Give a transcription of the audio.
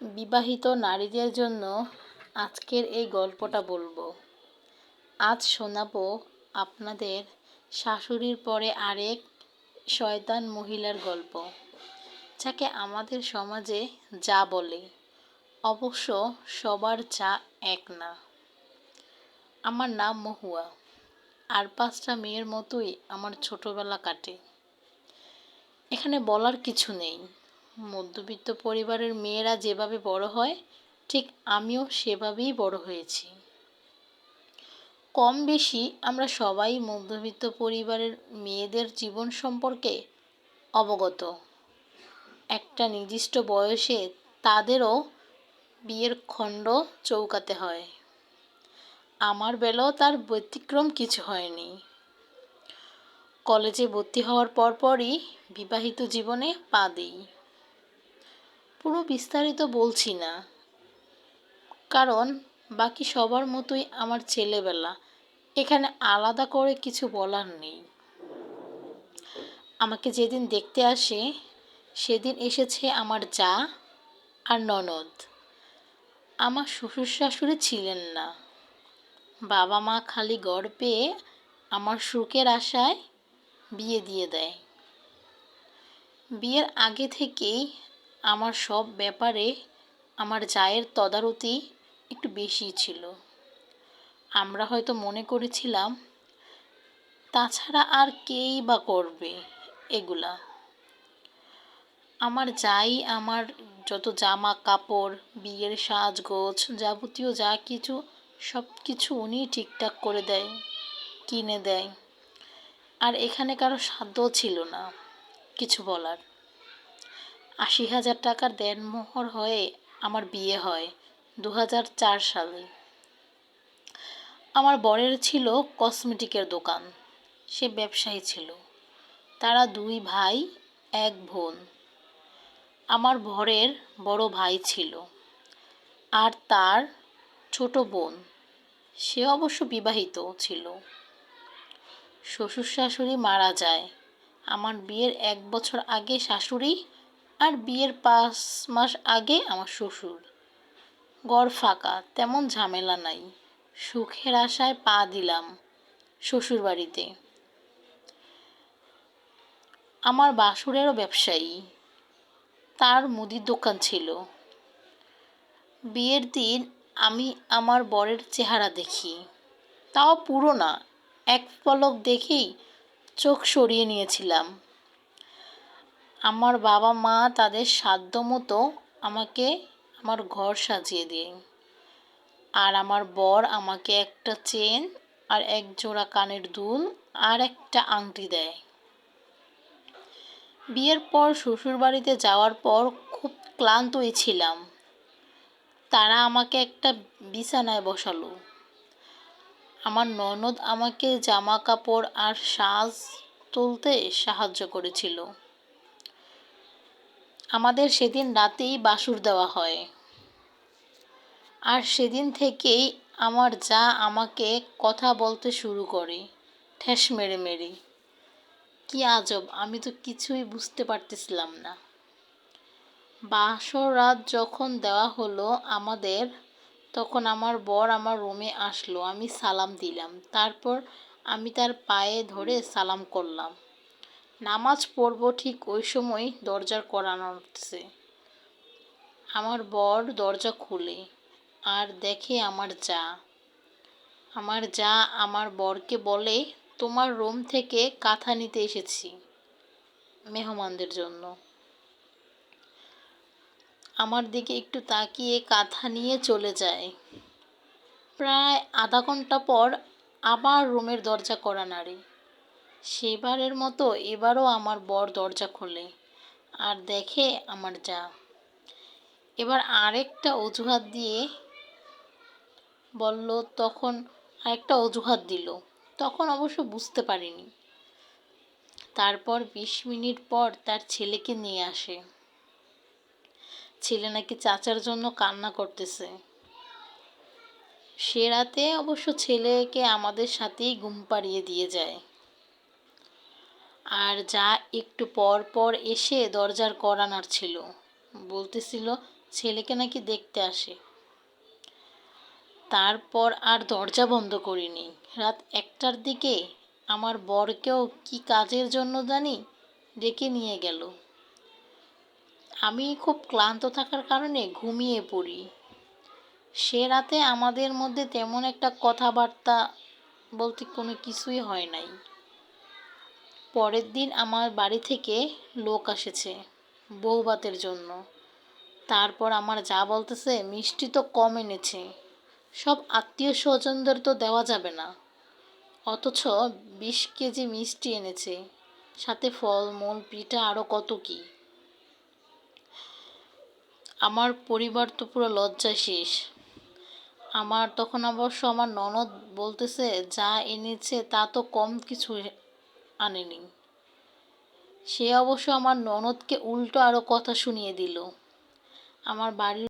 বিবাহিত নারীদের জন্য আজকের এই গল্পটা বলব। আজ শোনাবো আপনাদের শাশুড়ির পরে আরেক শয়তান মহিলার গল্প, যাকে আমাদের সমাজে যা বলে, অবশ্য সবার যা এক না। আমার নাম মহুয়া, আর পাঁচটা মেয়ের মতোই আমার ছোটবেলা কাটে। এখানে বলার কিছু নেই। মধ্যবিত্ত পরিবারের মেয়েরা যেভাবে বড় হয়, ঠিক আমিও সেভাবেই বড় হয়েছি। কম বেশি আমরা সবাই মধ্যবিত্ত পরিবারের মেয়েদের জীবন সম্পর্কে অবগত। একটা নির্দিষ্ট বয়সে তাদেরও বিয়ের খণ্ড চৌকাতে হয়। আমার বেলাও তার ব্যতিক্রম কিছু হয়নি। কলেজে ভর্তি হওয়ার পরপরই বিবাহিত জীবনে পা দিই। পুরো বিস্তারিত বলছি না। কারণ বাকি সবার মতোই আমার ছেলেবেলা। এখানে আলাদা করে কিছু বলার নেই। আমাকে যেদিন দেখতে আসে, সেদিন এসেছে আমার যা আর ননদ। আমার শ্বশুর শাশুড়ি ছিলেন না। বাবা মা খালি গড় পেয়ে আমার সুখের আশায় বিয়ে দিয়ে দেয়। বিয়ের আগে থেকেই আমার সব ব্যাপারে আমার জায়ের তদারতি একটু বেশি ছিল। আমরা হয়তো মনে করেছিলাম, তাছাড়া আর কেই বা করবে এগুলা। আমার যাই, আমার যত জামা কাপড়, বিয়ের সাজগোজ, যাবতীয় যা কিছু, সব কিছু উনি ঠিকঠাক করে দেয়, কিনে দেয়। আর এখানে কারও সাধ্যও ছিল না, কিছু বলার। আশি হাজার টাকার দেনমোহর হয়ে আমার বিয়ে হয় দু হাজার চার সালে। আমার বরের ছিল কসমেটিকের দোকান। সে ব্যবসায়ী ছিল। তারা দুই ভাই, এক বোন। আমার বরের বড় ভাই ছিল আর তার ছোট বোন। সে অবশ্য বিবাহিত ছিল। শ্বশুর শাশুড়ি মারা যায়। আমার বিয়ের এক বছর আগে শাশুড়ি আর বিয়ের পাঁচ মাস আগে আমার শ্বশুর। গড় ফাঁকা, তেমন ঝামেলা নাই। সুখের আশায় পা দিলাম শ্বশুর বাড়িতে আমার বাসুরেরও ব্যবসায়ী। তার মুদির দোকান ছিল। বিয়ের দিন আমি আমার বরের চেহারা দেখি। তাও পুরো না এক পলক দেখেই চোখ সরিয়ে নিয়েছিলাম। আমার বাবা মা তাদের সাধ্য মতো আমাকে আমার ঘর সাজিয়ে দেয় আর আমার বর আমাকে একটা চেন আর এক জোড়া কানের দুল আর একটা আংটি দেয়। বিয়ের পর শ্বশুরবাড়িতে যাওয়ার পর খুব ক্লান্তই ছিলাম। তারা আমাকে একটা বিছানায় বসালো। আমার ননদ আমাকে জামা কাপড় আর সাজ তুলতে সাহায্য করেছিল। আমাদের সেদিন রাতেই বাসুর দেওয়া হয়। আর সেদিন থেকেই আমার যা আমাকে কথা বলতে শুরু করে, ঠেস মেরে মেরে। কি আজব, আমি তো কিছুই বুঝতে পারতেছিলাম না। বাসর রাত যখন দেওয়া হলো আমাদের, তখন আমার বর আমার রুমে আসলো, আমি সালাম দিলাম। তারপর আমি তার পায়ে ধরে সালাম করলাম। নামাজ পড়ব ঠিক ওই সময় দরজার কড়া নড়ছে আমার বর দরজা খুলে, আর দেখে আমার যা। আমার যা, আমার বরকে বলে, তোমার রুম থেকে কাঁথা নিতে এসেছি মেহমানদের জন্য। আমার দিকে একটু তাকিয়ে কাঁথা নিয়ে চলে যায়। প্রায় আধা ঘণ্টা পর আবার রুমের দরজা করা নাড়ে। সেবারের মতো এবারও আমার বর দরজা খোলে আর দেখে আমার যা। এবার আরেকটা অজুহাত দিয়ে বলল, তখন আরেকটা অজুহাত দিল। তখন অবশ্য বুঝতে পারিনি। তারপর বিশ মিনিট পর তার ছেলেকে নিয়ে আসে। ছেলে নাকি চাচার জন্য কান্না করতেছে। সে রাতে অবশ্য ছেলেকে আমাদের সাথেই ঘুম পাড়িয়ে দিয়ে যায়। আর যা একটু পর পর এসে দরজার কড়া নাড়ছিল বলতেছিল, ছেলেকে নাকি দেখতে আসে। তারপর আর দরজা বন্ধ করিনি। রাত একটার দিকে আমার বরকেও কি কাজের জন্য জানি ডেকে নিয়ে গেল। আমি খুব ক্লান্ত থাকার কারণে ঘুমিয়ে পড়ি। সে রাতে আমাদের মধ্যে তেমন একটা কথাবার্তা বলতে কোনো কিছুই হয় নাই। পরের দিন আমার বাড়ি থেকে লোক এসেছে বউভাতের জন্য। তারপর আমার যা বলতেছে মিষ্টি তো কম এনেছে। সব আত্মীয় স্বজনদের তো দেওয়া যাবে না। অথচ বিশ কেজি মিষ্টি এনেছে। সাথে ফলমূল পিঠা আরও কত কি। আমার পরিবার তো পুরো লজ্জায় শেষ। আমার তখন অবশ্য আমার ননদ বলতেছে, যা এনেছে তা তো কম কিছু আনেনি। সে অবশ্য আমার ননদকে উল্টো আরও কথা শুনিয়ে দিল। আমার বাড়ির